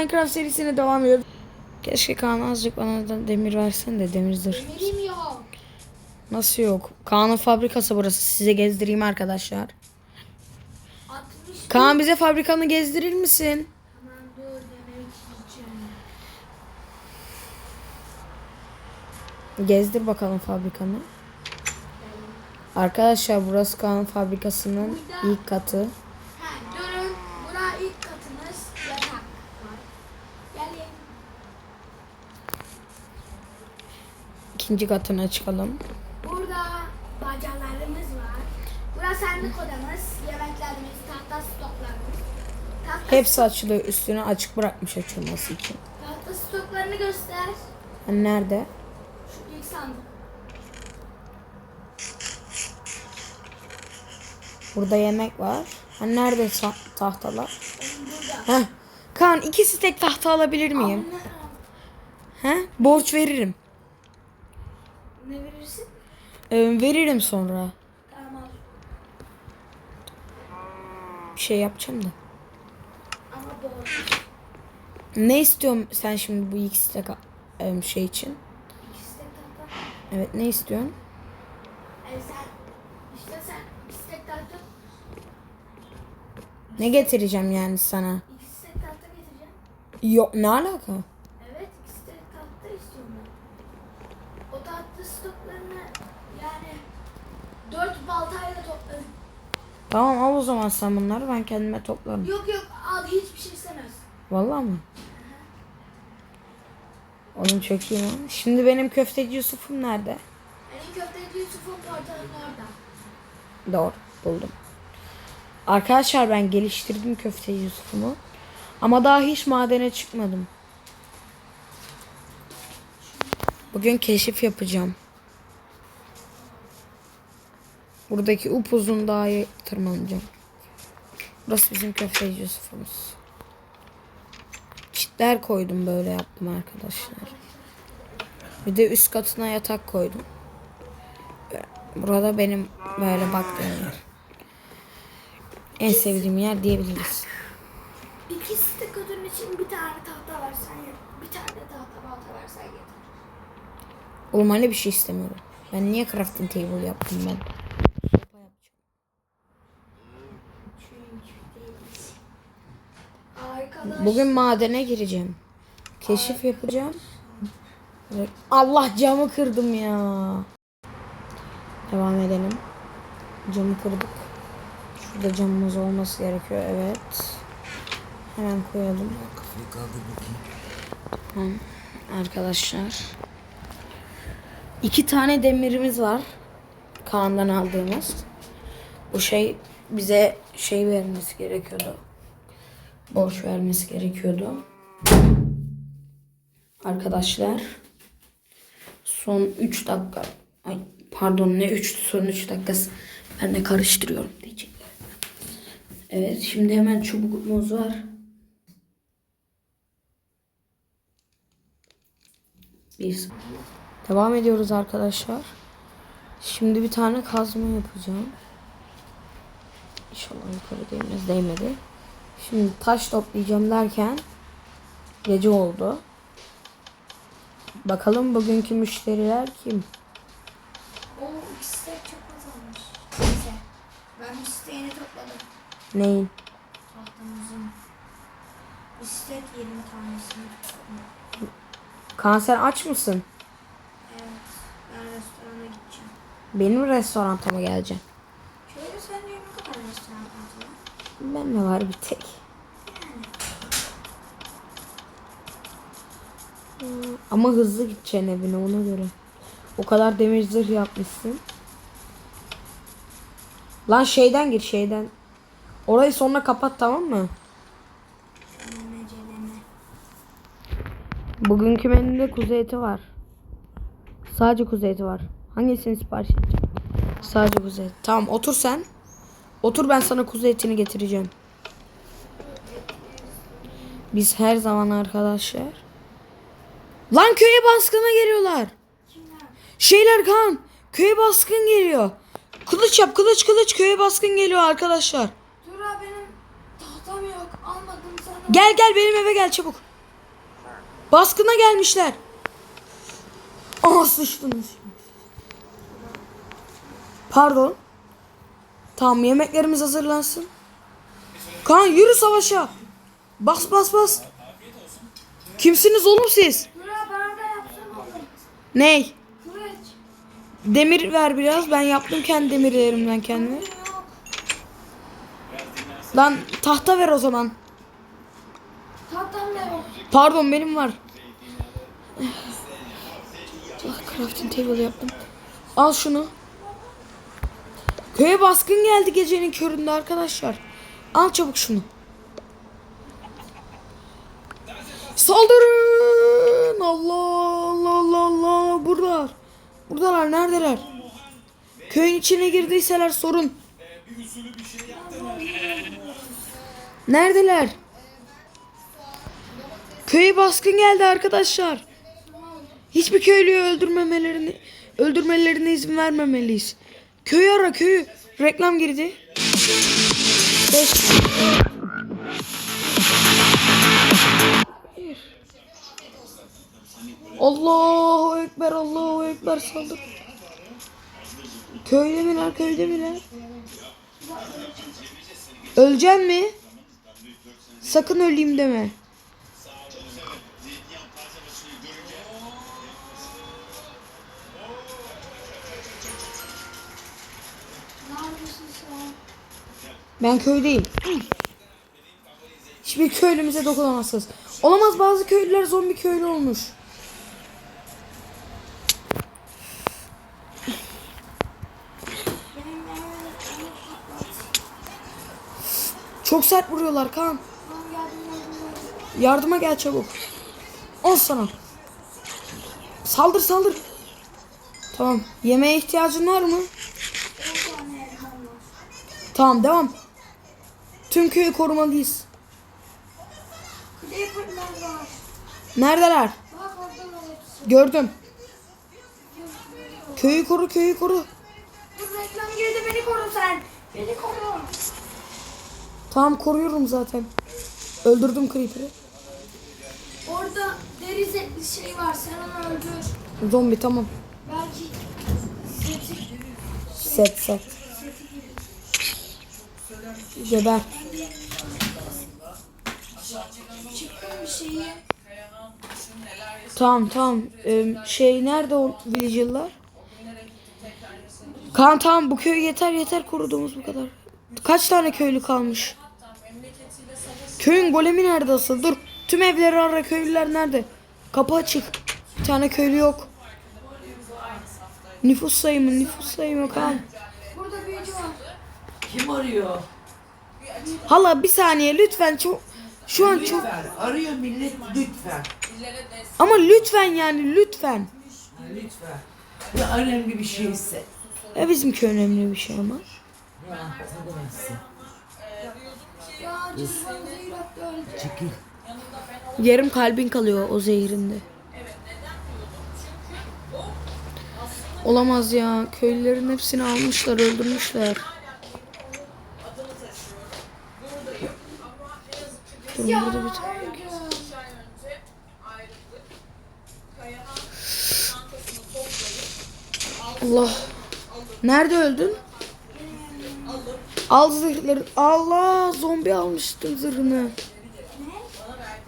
Minecraft serisine devam ediyoruz. Keşke Kaan azıcık bana da demir versen de demir zırh. Demirim yok. Nasıl yok? Kaan'ın fabrikası burası. Size gezdireyim arkadaşlar. 60 Kaan bize fabrikanı gezdirir misin? Hemen dur. Gezdir bakalım fabrikanı. Arkadaşlar burası Kaan fabrikasının ilk katı. Ha, durun. Bura ilk katımız. Yatak var. Gelin. İkinci katına çıkalım. Burada bacalarımız var. Burası sandık odamız. Yemeklerimiz, tahta stoklarımız. Tahta, Hepsi açılıyor. Üstünü açık bırakmış açılması için. tahta stoklarını göster. Hani nerede? Şu ilk sandık. Burada yemek var. Hani nerede tahtalar? Burada. Heh. Kaan ikisi tek tahta alabilir miyim? Ne, He? Borç veririm. Ne verirsin? Ee, veririm sonra. Tamam. Bir şey yapacağım da. Ama borç. Ne istiyorsun sen şimdi bu ikisi em, şey için? İkisi de tahta. Evet ne istiyorsun? E sen, işte sen istek tahta, Ne getireceğim yani sana? ikisi de tahta getireceğim. Yok ne alaka? Evet, ikisi de tahta istiyorum ben. O tahta stoklarını yani dört baltayla toplarım. Tamam al o zaman sen bunları ben kendime toplarım. Yok yok al hiçbir şey istemez. Vallahi mı? Oğlum çok iyi lan. Şimdi benim köfteci Yusuf'um nerede? Benim köfteci Yusuf'un portalının orada. Doğru buldum. Arkadaşlar ben geliştirdim köfteci Yusuf'umu. Ama daha hiç madene çıkmadım. Bugün keşif yapacağım. Buradaki upuzun dağa tırmanacağım. Burası bizim köfteci Yusuf'umuz. Çitler koydum böyle yaptım arkadaşlar. Bir de üst katına yatak koydum. Burada benim böyle baktığım yer. En sevdiğim yer diyebiliriz. İkisi de kadın için bir tane tahta versen. Bir tane de tahta balta versen yeter. Oğlum hani bir şey istemiyorum. Ben niye crafting table yaptım ben? Bugün madene gireceğim. Keşif yapacağım. Allah camı kırdım ya. Devam edelim. Camı kırdık. Şurada camımız olması gerekiyor. Evet. Hemen koyalım. Kafayı kaldır bakayım. Tamam. Arkadaşlar. iki tane demirimiz var. Kaan'dan aldığımız. Bu şey bize şey vermesi gerekiyordu. Borç vermesi gerekiyordu. Arkadaşlar. Son 3 dakika. Ay pardon ne 3 son 3 dakikası. Ben de karıştırıyorum diyecekler. Evet şimdi hemen çubuğumuz var. Bir. Devam ediyoruz arkadaşlar. Şimdi bir tane kazma yapacağım. İnşallah yukarı değmez. Değmedi. Şimdi taş toplayacağım derken gece oldu. Bakalım bugünkü müşteriler kim? O de çok azalmış. Neyse. Ben isteğini topladım. Neyin? Tahtamızın. İstek 20 tanesini topladım. Kanser aç mısın? Evet. Ben restorana gideceğim. Benim restoranta mı geleceksin? Şöyle sen diyor ne kadar restoran kaldı? Ben de var bir tek. Ama hızlı gideceksin evine ona göre. O kadar demir zırh yapmışsın. Lan şeyden gir şeyden. Orayı sonra kapat tamam mı? Bugünkü menüde kuzu eti var. Sadece kuzu eti var. Hangisini sipariş edeceğim? Sadece kuzu eti. Tamam otur sen. Otur ben sana kuzu etini getireceğim. Biz her zaman arkadaşlar. Lan köye baskına geliyorlar. Şeyler kan. Köye baskın geliyor. Kılıç yap kılıç kılıç köye baskın geliyor arkadaşlar. Dur abi benim tahtam yok. Almadım sana. Gel gel benim eve gel çabuk. Baskına gelmişler. Aha sıçtınız. Pardon. Tamam yemeklerimiz hazırlansın. Kaan yürü savaşa. Bas bas bas. Kimsiniz oğlum siz? Ney? Demir ver biraz. Ben yaptım kendi demirlerimden kendime. Lan tahta ver o zaman. Tahtam da yok. Pardon benim var. Ah, crafting table yaptım. Al şunu. Köye baskın geldi gecenin köründe arkadaşlar. Al çabuk şunu. Saldırın! Allah Allah Allah Allah. Buradalar. Buradalar neredeler? Köyün içine girdiyseler sorun. Neredeler? Köye baskın geldi arkadaşlar. Hiçbir köylüyü öldürmemelerini öldürmelerine izin vermemeliyiz. Köyü ara köyü. Reklam girdi. Beş. Allahu Ekber, Allahu Ekber saldır. Köyde miler, köyde miler? Öleceksin mi? Sakın öleyim deme. Ben köydeyim. Hiçbir köylümüze dokunamazsınız. Olamaz bazı köylüler zombi köylü olmuş. Çok sert vuruyorlar yardım. Yardıma gel çabuk. Ol sana. Saldır saldır. Tamam. Yemeğe ihtiyacın var mı? 10 tane elmam var. Tamam devam. Tüm köyü korumalıyız. Neredeler? Gördüm. Köyü koru köyü koru. Dur reklam girdi beni koru sen. Beni koru. Tamam koruyorum zaten. Öldürdüm Creeper'ı. Orada deri zetli şey var sen onu öldür. Zombi tamam. Belki seti, Set set. Geber. Tamam tamam. Ee, şey nerede o villager'lar? Kaan tamam bu köy yeter yeter koruduğumuz bu kadar. Kaç tane köylü kalmış? Köyün golemi nerede asıl? Dur. Tüm evleri ara köylüler nerede? Kapı açık. Bir tane köylü yok. Nüfus sayımı nüfus sayımı Kaan. Burada büyücü var. Kim arıyor? Hala bir saniye lütfen çok şu an çok. Arıyor millet lütfen. ama lütfen yani lütfen. Lütfen. Ya önemli bir şeyse. Ya bizim köy önemli bir şey ama. Ya. Çekil. Yarım kalbin kalıyor o zehirinde. Olamaz ya. Köylülerin hepsini almışlar, öldürmüşler. Burada bir tane. Allah. Nerede öldün? Al zırhları. Allah zombi almıştım zırhını.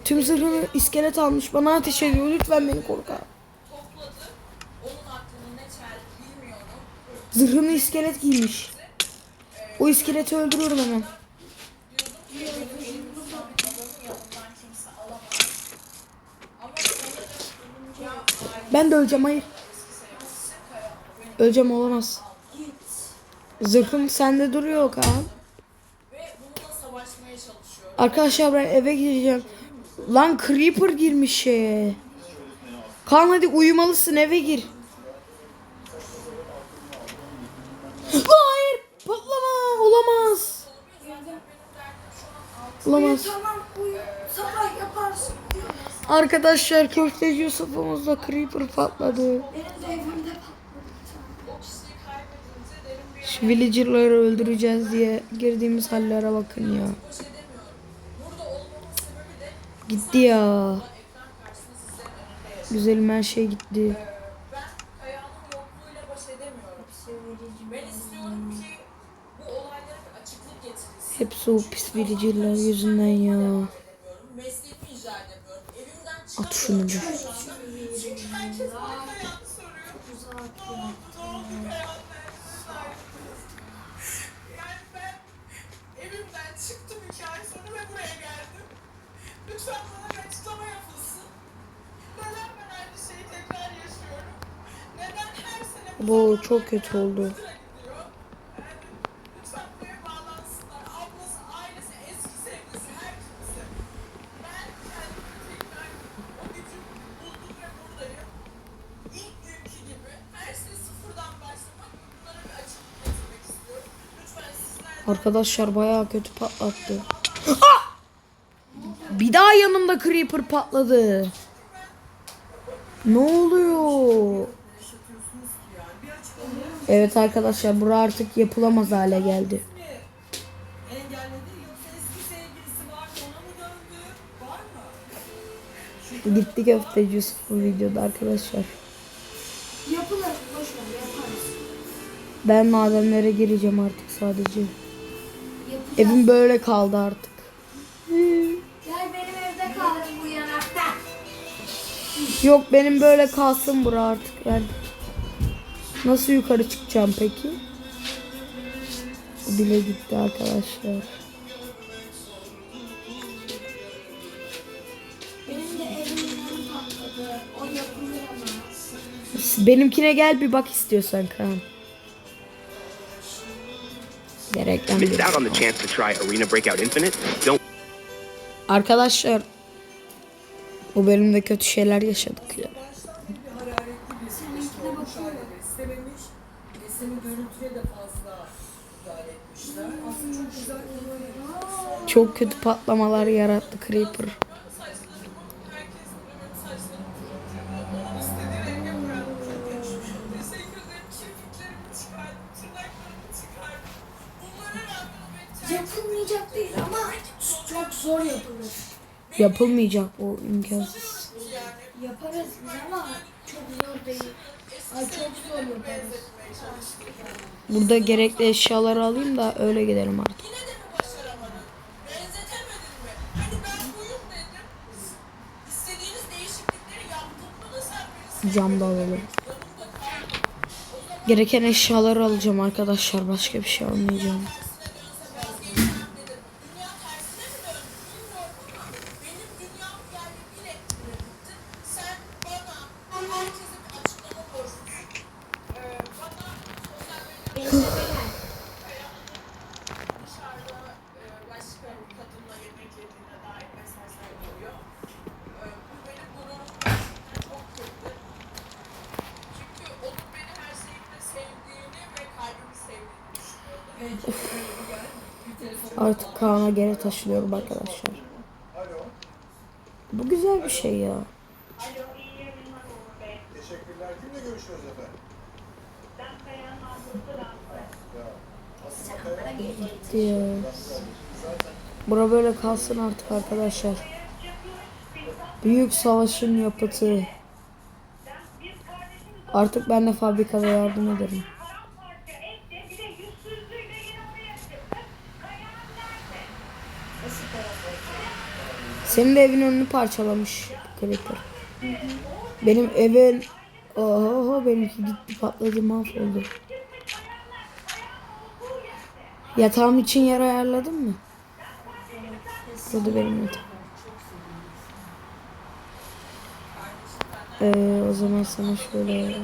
Tüm zırhını iskelet almış. Bana ateş ediyor. Lütfen beni koru. Zırhını iskelet giymiş. O iskeleti öldürüyorum hemen. Ben de öleceğim hayır. Öleceğim olamaz. Zırhım sende duruyor Kaan. Arkadaşlar ben eve gideceğim. Lan Creeper girmiş şeye. Kaan hadi uyumalısın eve gir. Hayır patlama olamaz. Olamaz. Sabah yaparsın. Arkadaşlar köfteci Yusuf'umuzda Creeper patladı. Şu villager'ları öldüreceğiz diye girdiğimiz hallere bakın ya. Gitti ya. Güzelim her şey gitti. Hepsi o pis biriciler yüzünden ya. Lütfen bana bir bu çok kötü oldu. Arkadaşlar bayağı kötü patlattı. Ah! Bir daha yanımda creeper patladı. Ne oluyor? Evet arkadaşlar bura artık yapılamaz hale geldi. Gitti köfteci Yusuf bu videoda arkadaşlar. Yapılır. Boş ver yaparız. Ben madenlere gireceğim artık sadece. Evim böyle kaldı artık. Gel benim evde kal bu yanakta. Yok benim böyle kalsın bura artık yani. Nasıl yukarı çıkacağım peki? O bile gitti arkadaşlar. Benim de evimden patladı. O yapılır ama. Benimkine gel bir bak istiyorsan Kaan. Gerekten missed out on the chance to try Arena Breakout Infinite? Don't Arkadaşlar bu bölümde kötü şeyler yaşadık ya. Çok kötü patlamalar yarattı Creeper. Zor yapılır. Yapılmayacak bu imkansız. Yaparız biz ama çok zor değil. Ay çok zor yaparız. Burada gerekli eşyaları alayım da öyle gidelim artık. Yine de mi başaramadın? Benzetemedin mi? Hani Cam da alalım. Gereken eşyaları alacağım arkadaşlar. Başka bir şey almayacağım. Artık Kaan'a geri taşılıyorum arkadaşlar. Bu güzel bir şey ya. Teşekkürler. Kimle görüşüyoruz efendim? Bura böyle kalsın artık arkadaşlar. Büyük savaşın yapıtı. Artık ben de fabrikada yardım ederim. Senin evin önünü parçalamış Creeper. Benim evin Oho benimki gitti patladı mahvoldu. Yatağım için yer ayarladın mı? Burada benim yatağım. Ee, o zaman sana şöyle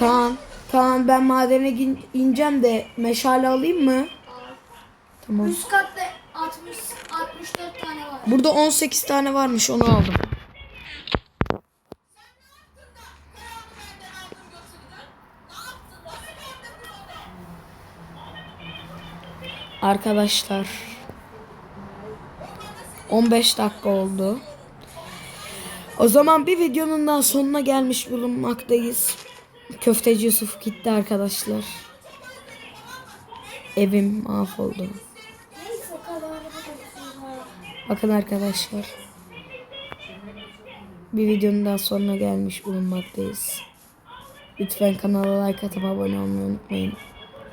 Kaan, Kaan ben madene gin- ineceğim de meşale alayım mı? Tamam. Üst katta 60 64 tane var. Burada 18 tane varmış onu aldım. Arkadaşlar 15 dakika oldu. O zaman bir videonun daha sonuna gelmiş bulunmaktayız. Köfteci Yusuf gitti arkadaşlar. Evim mahvoldu. Bakın arkadaşlar. Bir videonun daha sonuna gelmiş bulunmaktayız. Lütfen kanala like atıp abone olmayı unutmayın.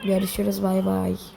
Görüşürüz bay bay.